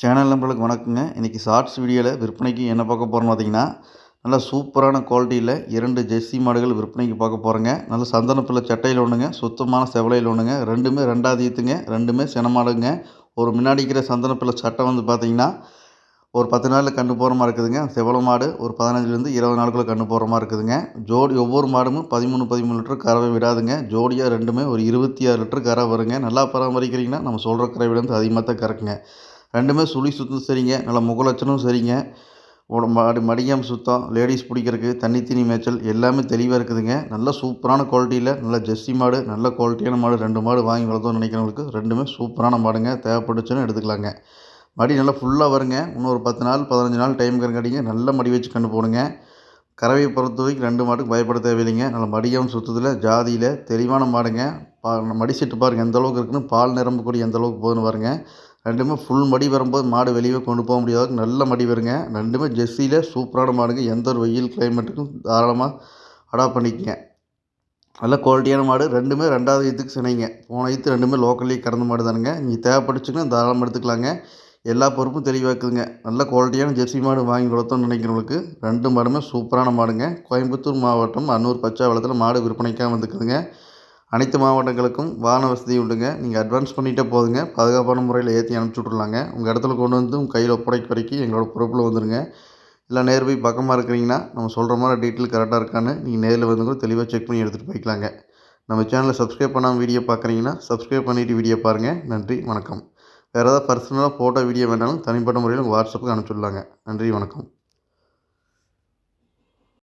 Channel நம்பர்களுக்கு வணக்கங்க. இன்றைக்கி shorts வீடியோவில் விற்பனைக்கு என்ன பார்க்க போகிறோம்னு பார்த்தீங்கன்னா நல்லா சூப்பரான குவாலிட்டியில் இரண்டு ஜெர்சி மாடுகள் விற்பனைக்கு பார்க்க போகிறோங்க நல்ல சந்தனப்பிள்ளை சட்டையில் ஒன்றுங்க சுத்தமான செவலையில் ஒன்றுங்க ரெண்டுமே ரெண்டாவது ஈத்துங்க ரெண்டுமே சின மாடுங்க. ஒரு முன்னாடி இருக்கிற சந்தனப்பிள்ளை சட்டை வந்து பார்த்தீங்கன்னா ஒரு பத்து நாளில் கன்று போகிற மாதிரி இருக்குதுங்க. செவல மாடு ஒரு பதினஞ்சுலேருந்து இருபது நாளுக்குள்ளே கன்று போகிற மாதிரி இருக்குதுங்க. ஜோடி ஒவ்வொரு மாடும் பதிமூணு பதிமூணு லிட்டர் கறவை விடாதுங்க. ஜோடியாக ரெண்டுமே ஒரு இருபத்தி ஆறு லிட்டர் கறவை வருங்க. நல்லா பராமரிக்கிறீங்கன்னா நம்ம சொல்கிற கறவை விட வந்து அதிகமாக தான் கறக்குங்க. ரெண்டுமே சுழி சுத்தம் சரிங்க. நல்லா முகலட்சணம் சரிங்க. மடி மாடு சுத்தம். லேடிஸ் பிடிக்கிறதுக்கு தண்ணி தீனி மேய்ச்சல் எல்லாமே தெளிவாக இருக்குதுங்க. நல்ல சூப்பரான குவாலிட்டியில் நல்ல ஜெர்சி மாடு நல்ல குவாலிட்டியான மாடு ரெண்டு மாடு வாங்கி வளர்த்தோம்னு நினைக்கிறவங்களுக்கு ரெண்டுமே சூப்பரான மாடுங்க. தேவைப்பட்டுச்சுன்னு எடுத்துக்கலாங்க. மடி நல்லா ஃபுல்லாக வருங்க. இன்னும் ஒரு பத்து நாள் பதினஞ்சு நாள் டைம் கடிங்க நல்ல மடி வச்சு கண்டு போடுங்க. கறவையை பொறுத்த வரைக்கும் ரெண்டு மாட்டுக்கு பயப்பட தேவையில்லைங்க. நல்ல மடியாம் சுத்தத்தில் ஜாதியில் தெளிவான மாடுங்க. பா மடி செட்டு பாருங்கள் எந்த அளவுக்கு இருக்குன்னு பால் நிரம்பு எந்த அளவுக்கு போகுதுன்னு பாருங்கள் ரெண்டுமே ஃபுல் மடி வரும்போது மாடு வெளியே கொண்டு போக முடியாத. நல்ல மடி வருங்க ரெண்டுமே ஜெர்சியில் சூப்பரான மாடுங்க. எந்த ஒரு வெயில் கிளைமேட்டுக்கும் தாராளமாக அடாப்ட் பண்ணிக்கங்க. நல்ல குவாலிட்டியான மாடு. ரெண்டுமே ரெண்டாவது ஈத்துக்கு சினைங்க. போன ஈத்து ரெண்டுமே லோக்கல்லேயே கறந்த மாடு தானுங்க. நீங்கள் தேவைப்பட்டுச்சுன்னா தாராளமாக எடுத்துக்கலாங்க. எல்லா பொறுப்பும் தெளிவாக்குதுங்க. நல்ல குவாலிட்டியான ஜெர்சி மாடு வாங்கி கொடுத்தோம்னு நினைக்கிறவங்களுக்கு ரெண்டு மாடுமே சூப்பரான மாடுங்க. கோயம்புத்தூர் மாவட்டம் அன்னூர் பச்சாவளத்தில் மாடு விற்பனைக்காக வந்துக்குதுங்க. அனைத்து மாவட்டங்களுக்கும் வாகன வசதி உண்டுங்க. நீங்கள் அட்வான்ஸ் பண்ணிட்டே போதுங்க. பாதுகாப்பான முறையில் ஏற்றி அனுப்பிச்சி விட்ருலாங்க உங்கள் இடத்துல கொண்டு வந்து உங்கள் கையில் ஒப்படைக்க வரைக்கும் எங்களோட பொறுப்பில் வந்துடுங்க இல்லை நேர் போய் பக்கமாக இருக்கிறீங்கன்னா நம்ம சொல்கிற மாதிரி டீட்டெயில் கரெக்டாக இருக்கான்னு நீங்கள் நேரில் வந்து கூட தெளிவாக செக் பண்ணி எடுத்துகிட்டு போய்க்கலாங்க. நம்ம சேனலை சப்ஸ்கிரைப் பண்ணாமல் வீடியோ பார்க்குறீங்கன்னா சப்ஸ்கிரைப் பண்ணிவிட்டு வீடியோ பாருங்கள் நன்றி வணக்கம். வேறு ஏதாவது பர்சனலாக ஃபோட்டோ வீடியோ வேணாலும் தனிப்பட்ட முறையில் உங்கள் வாட்ஸ்அப்புக்கு அனுப்பிச்சுடலாங்க நன்றி வணக்கம்.